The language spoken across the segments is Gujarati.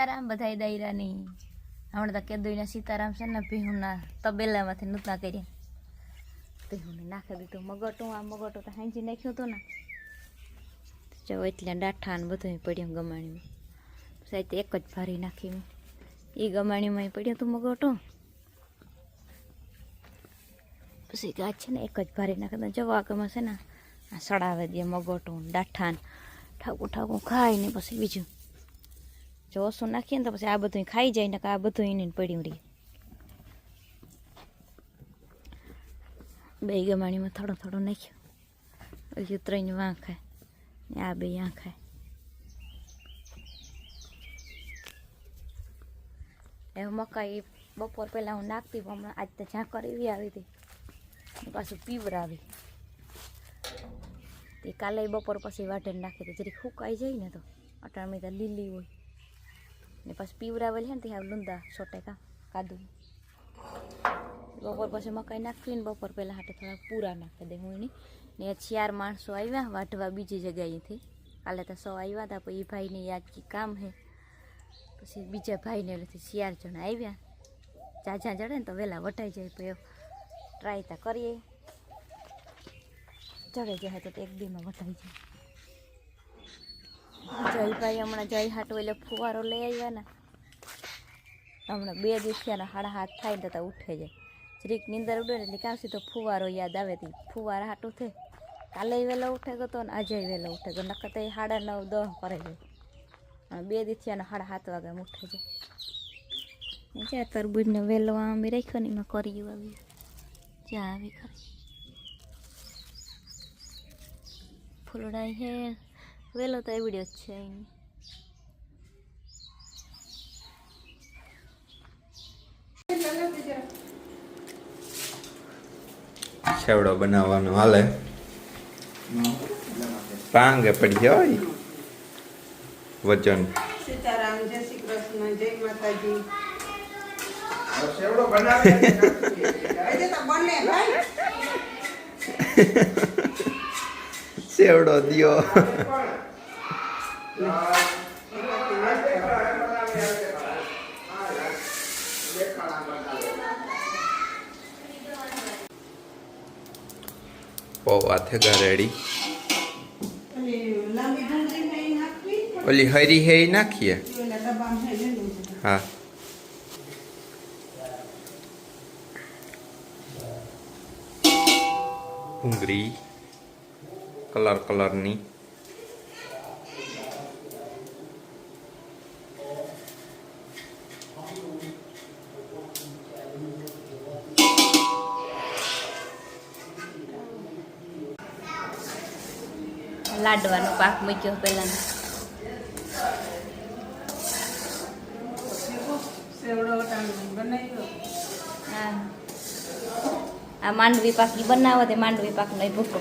સીતારામ બધાય દાયરાની હમણાં તો કેદુઈના સીતારામ છે ને ભીહુના તબેલામાંથી નૂતના કર્યા. ભીહુને નાખી દીધું. મગટું, આ મગટું તો હાંજી નાખ્યું હતું ને. જો એટલે ડાઠા ને બધું પડ્યું ગમાણીમાં સાહેબ એક જ ભારી નાખી મેં. એ ગમાણીમાં પડ્યું હતું મગટું. પછી ગાજ છે ને એક જ ભારી નાખે જવા ગમે છે ને, આ સડાવે દે મગોટું ડાઠાન ઠાકું ઠાકું ખાય ને પછી બીજું. જો ઓછું નાખીએ ને તો પછી આ બધું ખાઈ જાય ને કે આ બધું એને પડ્યું રહી. બે ગમાણીમાં થોડો થોડો નાખ્યો. પછી ત્રણ વાં ખાય. આ બે આ ખાય. એ મકાઈ બપોર પહેલાં હું નાખતી પણ હમણાં આજ તો ઝાંકર એવી આવી હતી. પાછું પીવરાવી તે કાલે બપોર પછી વાટે નાખી હતી જરીક સુકાઈ જાય ને તો. અટાણમાં તો લીલી હોય. ને પછી પીવરાવેલ છે ને ત્યાં લુંદા સો ટકા કાદું. બપોર પછી મકાઈ નાખવી ને બપોર પહેલાં હાટે થોડા પૂરા નાખી દે હું એની. ને ચાર માણસો આવ્યા વાટવા બીજી જગ્યાએથી કાલે તો સો આવ્યા હતા પછી એ ભાઈને યાદ કી કામ હે. પછી બીજા ભાઈને એટલે ચાર જણા આવ્યા. ચાચા જડે ને તો વહેલા વટાઈ જાય પછી ટ્રાય તો કરીએ. ચડે જાય તો એક દીમાં વટાઈ જાય. જયભાઈ હમણાં જય હાટો એટલે ફુવારો લઈ આવ્યા ને, હમણાં બે દિવસ થયા હાડા હાથ થાય ને તો ઉઠે જાય શ્રીક નીંદર ઉડે ને એટલે કામ સીધો ફુવારો યાદ આવે તી. ફુવારા હાટું થાય કાલે વહેલો ઉઠે ગયો ને આજે વહેલો ઉઠે ગયો, નકર તો સાડા નવ દહ કરે અને બે દિવસ હાડા હાથ વાગે ઉઠે જાય જ્યાં તરબૂજને વહેલો આમ રાખ્યો ને એમાં કરી આવી. જ્યાં આવી કરી ફૂલડાઈ હે વેલો તો એવડ્યો જ છે અહીં. છેવડો બનાવવાનો હાલે. પાંગે પડી જાય. વજન. સીતારામ જય શ્રી કૃષ્ણ જય માતાજી. બને ભાઈ. સેવડો દિયો. પૌવા થેગા રેડી. ઓલી હરી હે નાખીએ. હા. ભૂંગળી કલર કલરની લાડવાનો પાક મૂક્યો પહેલાં સેવડો ટાણું બનાવ્યો હા આ માંડવી પાક ઈ બનાવો તે માંડવી પાકનો એ ભૂકો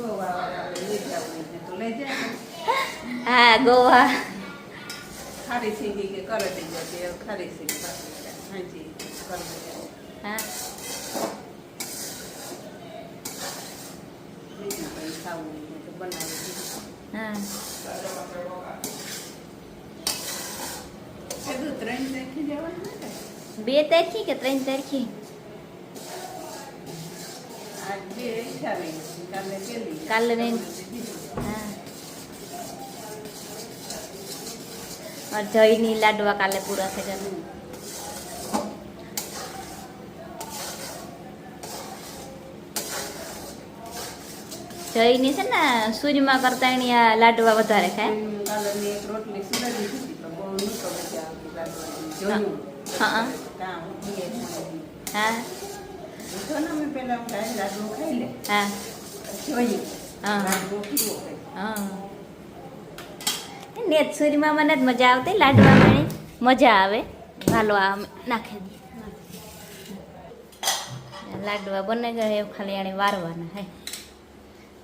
ગોવાવાળા લઈ જવું છે તો લઈ જાય હા ગોવા. ખારી સીંગી કે કરે દઈ જાય ખારી સીંગી હાજી કરે હા. તો હા. બે તારીખી કે ત્રણ તારીખી? કાલે કાલે નહીં. और જયની લાડવા કાલે પૂરા થઈ ગયા જયની છે ને સૂર્યમાં કરતા એની આ લાડવા વધારે ખાય કાલની એક રોટલી સુધારી દીધી તો બહુ નહોતો મજા આવતી લાડવાની. જોયું. હા કાં ઉઠીએ ખાવાની. હા તો ને અમે પેલા ખાઈ લાડવો ખાઈ લે હા જોયું હા લાડવો કેવો હોય. હા ને સુરીમાં મને જ મજા આવતી લાડવામાં મજા આવે. ભાલવા આ નાખી લાડવા બને ગયા એવું ખાલી આને વારવાના હે.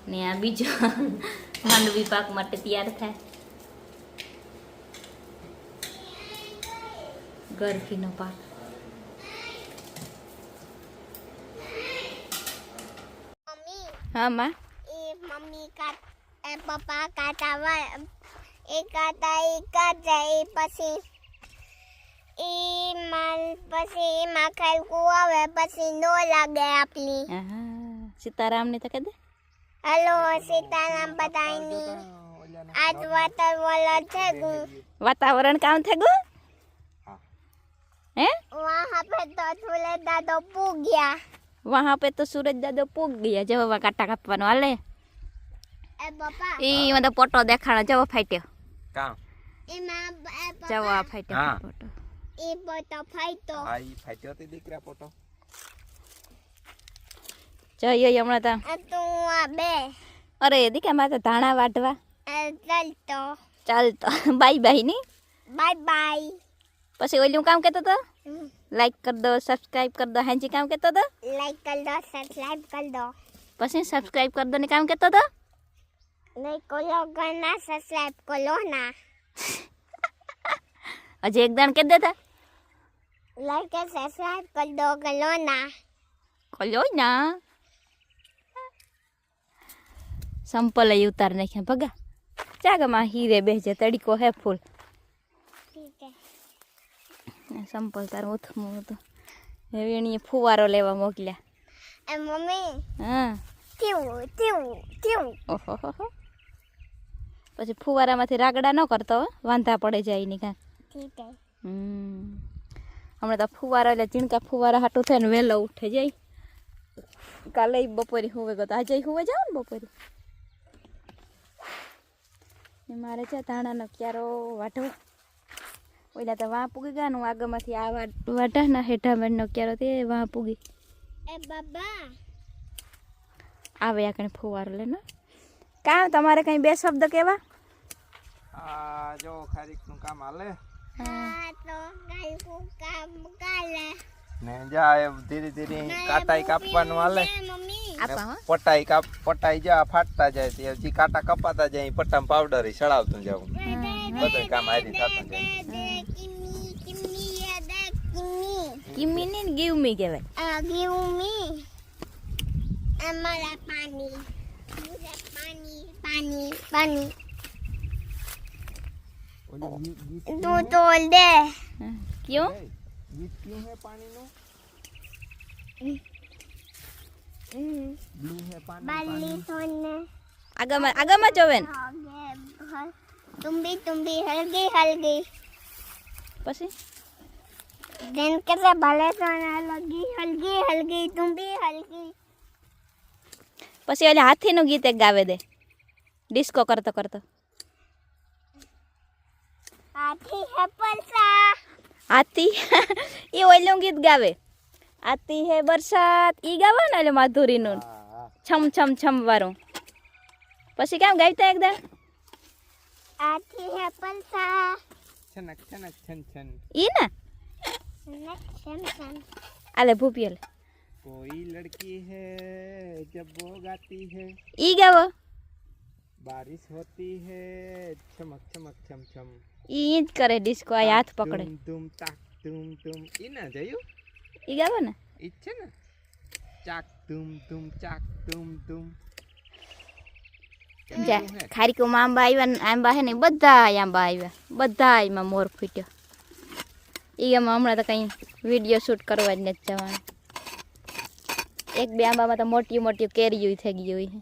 ને આ બીજો માંડવી પાક માટે તૈયાર થાય. ગરફીનો પાક. મમ્મી. હા માં. એ મમ્મી કાટ એ પપ્પા કાટાવા એકાતા એકા જાય પછી એ માલ પછી એમાં ખલકુ આવે પછી નો લાગે આપની સીતારામને તો કદે? હલો સીતારામ બધાની આજ વાતાવરણ છે ગુ. વાતાવરણ કામ છે ગુ? હે. વહાં પે તો સુરજ દાદો પૂગ ગયા વહાં પે તો સુરજ દાદો પૂગ ગયા જવા કાટા કાપવાનો હાલે? એ બાપા. એ મને ફોટો દેખાડો જવો ફાટ્યો. કામ ए माँ ए જવો पापा આ ફાટ્યો હા. પોટો ए बोतो फाई तो આ ઈ ફાટ્યો તે દીકરા પોટો જઈએ હમણાં તા ए तू आ बे અરે દીકા મારે તો ધાણા વાટવા ए चल तो ચાલ તો બાય બાય ની बाय बाय પછી ઓલું કામ કહેતો તો લાઈક કર દો સબસ્ક્રાઇબ કર દો હાજી કામ કહેતો તો लाइक कर दो सब्सक्राइब कर दो પછી સબસ્ક્રાઇબ કર દો ને કામ કહેતો તો લાઈક સબસ્ક્રાઇબ કરો ના હજી એક દાણ કહી દેતા લાઈક કે સબસ્ક્રાઇબ કર દો ગલો ના કલો ના ઉતાર નાખ્યા ભગા ચાગમાં હીરે બેજે તડકો હે ફૂલ સંપલ તાર ઉથમું હતું હવે એણીએ ફુવારો લેવા મોકલ્યા મમ્મી હા કેવું કેવું કેવું ઓહો પછી ફુવારામાંથી રાગડા ન કરતો વાંધા પડે જાય ની કાંક હમણાં તો ફુવારા એટલે ચીણકા ફુવારા હાટું થાય ને વહેલો ઉઠે જાય. કાલે બપોરે હોવે ગયો આજે હોવે જાવ ને બપોરી? મારે છે ધાણાનો ક્યારો વાઢો ઓલા તો વાં પૂગી ગયા નું આગળમાંથી આ હેઠા હેઠામેડનો ક્યારો તે વાં પૂગી. એ બાબા. આવે આ કણે ફુવારો લે ને. કામ તમારે કઈ બે શબ્દ કેવા આ જો ખારીકનું કામ હાલે. હા તો ખારીકનું કામ કાલે. ને જાય ધીરે ધીરે કાટાઈ કાપવાનું હાલે. પટાઈ કાપ પટાઈ જા ફાટતા જાય તે જે કાટા કપાતા જાય પટ્ટામાં પાવડર ચડાવતું જવું. બધું કામ હારી થતું જાય. કિમી ને ગીવ મી કહેવાય. ગીવ મી અમારા પાણી पानी पानी पानी तू तोड़ दे હા. ક્યું ગીત ક્યું હે પાણીનું બ્લુ હે પાણી बाली सोने આગળમાં આગળમાં જોવે ને तुम भी तुम भी हल्की हल्की પછી दिन कैसे भले सोने लगी हल्की हल्की तुम भी हल्की પછી ઓલે હાથીનું ગીત એક ગાવે દે ડિસ્કો કરતો કરતો. આતી એ ઓલું ગીત ગાવે. આતી હે બરસાત ઈ ગાવે ને એટલે માધુરીનું. છમ છમ છમ વારું પછી કેમ ગાઈતા એકદમ આથી હે પલસા છનક છનક છન છન. ઈ ને? છન છન. આલે ભૂપિયલ. કોઈ લડકી હે જબ વો ગાતી હે. ઈ ગાવો. बारिश होती है चमक चमक छम छम ઈ ઈ જ કરે ડિસ્કો આ હાથ પકડે तुम तुम ताक तुम तुम ઈ ના જયું ઈ ગાવો ને ઈ જ છે ને ચાક તુમ તુમ ચાક તુમ તુમ જા ખારીકુમાં આંબા આવ્યા ને આંબા હે ને બધા આંબા આવ્યા બધા એમાં મોર ફૂટ્યો ઈ એમાં હમણાં તો કંઈ વિડીયો શૂટ કરવા જ નથી જવાનું એક બે આંબામાં તો મોટી મોટી કેરીઓ થઈ ગઈ હોય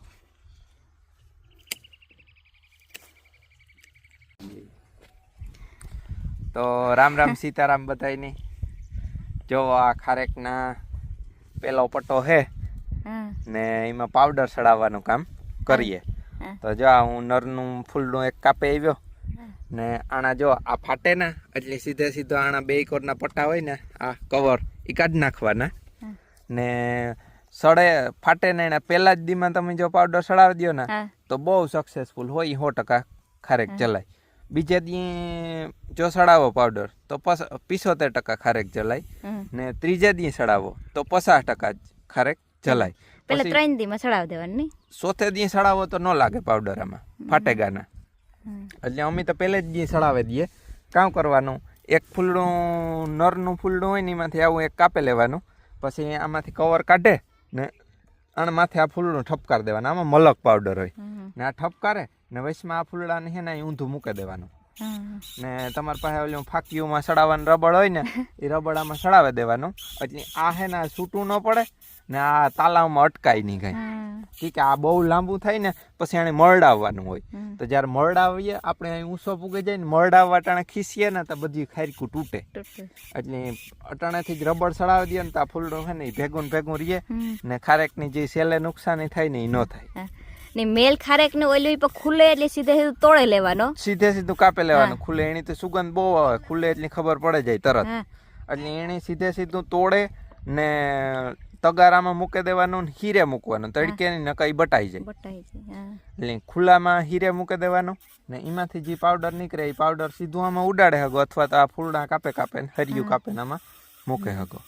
તો રામ રામ સીતારામ બધાયને. જો આ ખારેકના પેલો પટ્ટો હે ને એમાં પાવડર ચડાવવાનું કામ કરીએ. તો જો આ હું નરનું ફૂલનું એક કાપે આવ્યો ને આણા જો આ ફાટે ના એટલે સીધે સીધો આણા બે કોરના પટ્ટા હોય ને આ કવર એ કાઢી નાખવાના. ને સડે ફાટે ને એના પહેલા જ દીમાં તમે જો પાવડર સડાવી દો ને તો બહુ સક્સેસફુલ હોય સો ટકા ખારેક ચલાય. બીજે દી જો સડાવો પાવડર તો પસ પિસોતેર ટકા ખારેક જલાય. ને ત્રીજે દી સડાવો. તો પચાસ ટકા ખારેક જલાય. પેલા ત્રણ દીમાં સડાવ દેવાનું નહીં? દી સડાવો તો ન લાગે પાવડર આમાં ફાટેગાના. એટલે અમે તો પહેલે જ દી સડાવી દઈએ. કામ કરવાનું? એક ફૂલડું નરનું ફૂલડું હોય ને એમાંથી આવું એક કાપે લેવાનું. પછી આમાંથી કવર કાઢે ને આના માથે આ ફૂલડું ઠપકાર દેવાનું. આમાં મલક પાવડર હોય. ને આ ઠપકારે ને વચમાં આ ફૂલડાને છે ને ઊંધું મૂકી દેવાનું. ને તમારી પાસે ઓલું ફાકીઓમાં સડાવવાનું રબડ હોય ને એ રબડ આમાં સડાવી દેવાનું. એટલે આ હે ને છૂટું ન પડે ને આ તાલાવમાં અટકાય નહીં કાંઈ. હા કે આ બહુ લાંબુ થાય ને પછી એને મરડાવવાનું હોય. તો જ્યારે મરડાવીએ આપણે અહીં ઊંસો પૂગે જાય ને મરડાવવા અટાણે ખીસીએ ને તો બધી ખારકું તૂટે. એટલે અટાણેથી જ રબડ સડાવી દઈએ ને તો આ ફૂલડું હોય ને ભેગું ભેગું રહીએ ને ખારેકની જે સેલે નુકસાની થાય ને એ ન થાય. ને મેલ ખારેક ને ઓલું પર ખુલે એટલે સીધે સીધું તોડે લેવાનો? સીધે સીધું કાપે લેવાનું. ખુલે એની તો સુગંધ બહુ આવે. ખુલે એટલી ખબર પડે જાય તરત. એટલે એની સીધે સીધું તોડે ને તગારામાં મૂકી દેવાનું ને હીરે મૂકવાનું. તડકે નકાઈ બટાઈ જાય. બટાઈ એટલે ખુલ્લામાં હીરે મૂકી દેવાનું ને એમાંથી જે પાવડર નીકળે એ પાવડર સીધું આમાં ઉડાડે હગો અથવા તો આ ફૂલડા કાપે કાપે ને હરિયું કાપે ને આમાં મૂકે હગો.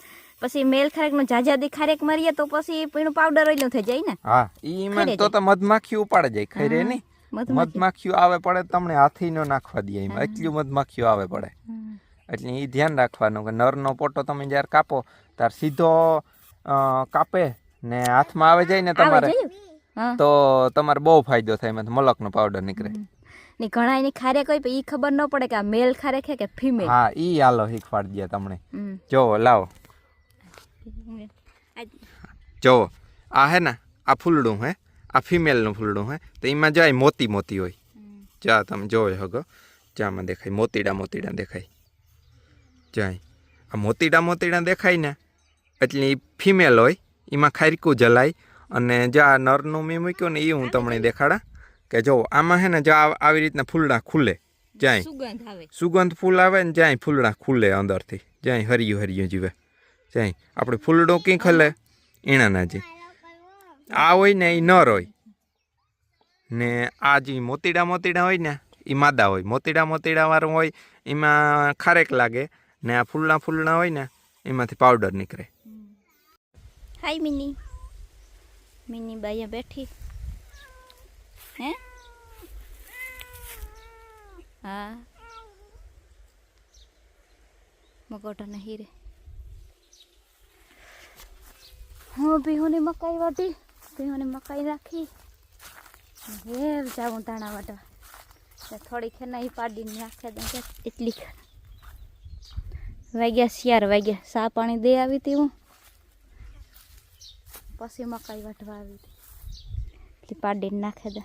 પછી મેલ ખારેકનું જાજાદી ખારેક મારીએ તો પછી પીણું પાવડર ઓઈલું થઈ જાય ને? હા ઈ એમાં તો તો મધમાખી ઉપાડે જાય ખરે નહીં મધમાખી. મધમાખીઓ આવે પડે તમને હાથી નો નાખવા દે એમાં એટલું મધમાખીઓ આવે પડે. એટલે એ ધ્યાન રાખવાનું કે નરનો પોટો તમે જ્યારે કાપો ત્યારે સીધો કાપે ને હાથમાં આવે જાય ને તમારે તો તમારે બહુ ફાયદો થાય એમાંથી મલકનો પાવડર નીકળે. ને ઘણા એની ખારે કોઈ એ ઈ ખબર ન પડે કે આ મેલ ખારે છે કે ફિમેલ હા ઈ હાલો શીખવાડ દે તમને. જો જોવો લાવો. જોવો આ હે ને આ ફૂલડું હે આ ફિમેલનું ફૂલડું હે તો એમાં જાય મોતી મોતી હોય. જા તમે જોવો હગો જામાં દેખાય મોતીડા મોતીડા દેખાય. જાય આ મોતીડા મોતીડા દેખાય ને એટલે એ ફિમેલ હોય એમાં ખારકું જલાય અને જા નરનું મેં મૂક્યું ને એ હું તમને દેખાડા. કે જો આમાં હે ને જો આવી રીતના ફૂલડા ખુલે જાય. સુગંધ ફૂલ આવે ને જાય ફૂલડા ખુલે અંદરથી. જાય હરિયું હરિયું જીવે. જ્યાંય આપણે ફૂલડો કંઈ ખલે? એણાના જે આ હોય ને એ નર હોય. ને આ જે મોતીડા મોતીડા હોય ને એ માદા હોય. મોતીડા મોતીડાવાળું હોય એમાં ખારેક લાગે. ને આ ફૂલના ફૂલના હોય ને એમાંથી પાવડર નીકળે. હાય મિની. મિની બાઈ બેઠી. હે? હા. મકોટા નહીં રે હું બિહોની મકાઈ વાટી બિહોની મકાઈ રાખી ઘેર જાઉં દાણા વાટવા. થોડી ખેનાઈ પાડીને કે એટલી. વાગ્યા શિયાર વાગ્યા. સા પાણી દે આવી હતી હું. પછી મકાઈ વાટવા આવી હતી. પાડીને નાખે દે.